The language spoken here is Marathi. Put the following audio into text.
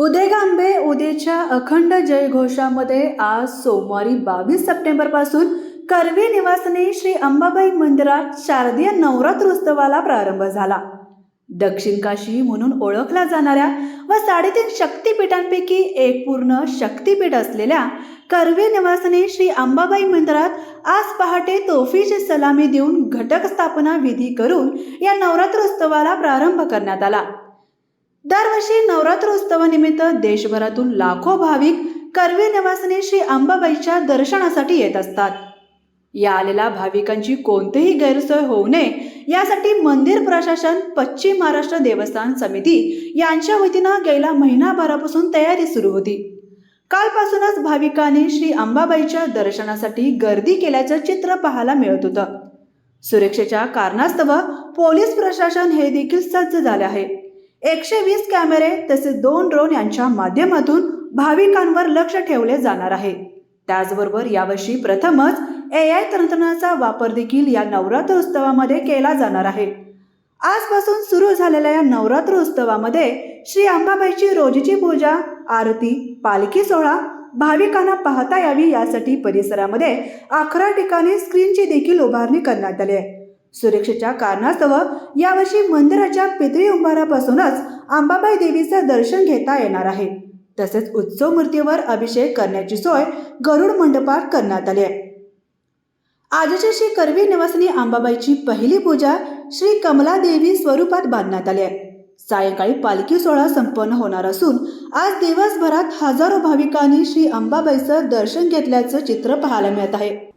उदेगांबे उदेच्या अखंड जयघोषामध्ये आज सोमवारी बावीस सप्टेंबरपासून करवी निवासने श्री अंबाबाई मंदिरात शारदीय नवरात्र उत्सवाला प्रारंभ झाला. दक्षिण काशी म्हणून ओळखल्या जाणाऱ्या व साडेतीन शक्तिपीठांपैकी एक पूर्ण शक्तिपीठ असलेल्या करवी निवासने श्री अंबाबाई मंदिरात आज पहाटे तोफीची सलामी देऊन घटक स्थापना विधी करून या नवरात्रोत्सवाला प्रारंभ करण्यात आला. दरवर्षी नवरात्रोत्सवानिमित्त देशभरातून लाखो भाविक कर्वे निवासने श्री अंबाबाईच्या दर्शनासाठी येत असतात. या आलेल्या भाविकांची कोणतीही गैरसोय होऊ नये यासाठी मंदिर प्रशासन पश्चिम महाराष्ट्र देवस्थान समिती यांच्या वतीनं गेल्या महिनाभरापासून तयारी सुरू होती. कालपासूनच भाविकांनी श्री अंबाबाईच्या दर्शनासाठी गर्दी केल्याचं चित्र पाहायला मिळत होतं. सुरक्षेच्या कारणास्तव पोलीस प्रशासन हे देखील सज्ज झाले आहे. एकशे वीस कॅमेरे तसेच दोन ड्रोन यांच्या माध्यमातून भाविकांवर लक्ष ठेवले जाणार आहे. त्याचबरोबर यावर्षी प्रथमच ए आय तंत्रज्ञानाचा वापर देखील या नवरात्र उत्सवामध्ये केला जाणार आहे. आजपासून सुरू झालेल्या या नवरात्र उत्सवामध्ये श्री अंबाबाईची रोजीची पूजा आरती पालखी सोहळा भाविकांना पाहता यावी यासाठी परिसरामध्ये अकरा ठिकाणी स्क्रीनची देखील उभारणी करण्यात आली आहे. सुरक्षेच्या कारणास्तव यावर्षी मंदिराच्या पितळी उंभारापासूनच अंबाबाई देवीचं दर्शन घेता येणार आहे. तसेच उत्सव मूर्तीवर अभिषेक करण्याची सोय गरुड मंडपात करण्यात आली आहे. आजच्या श्री करवी निवासिनी अंबाबाईची पहिली पूजा श्री कमला देवी स्वरूपात बांधण्यात आली आहे. सायंकाळी पालखी सोहळा संपन्न होणार असून आज दिवसभरात हजारो भाविकांनी श्री अंबाबाईचं दर्शन घेतल्याचं चित्र पाहायला मिळत आहे.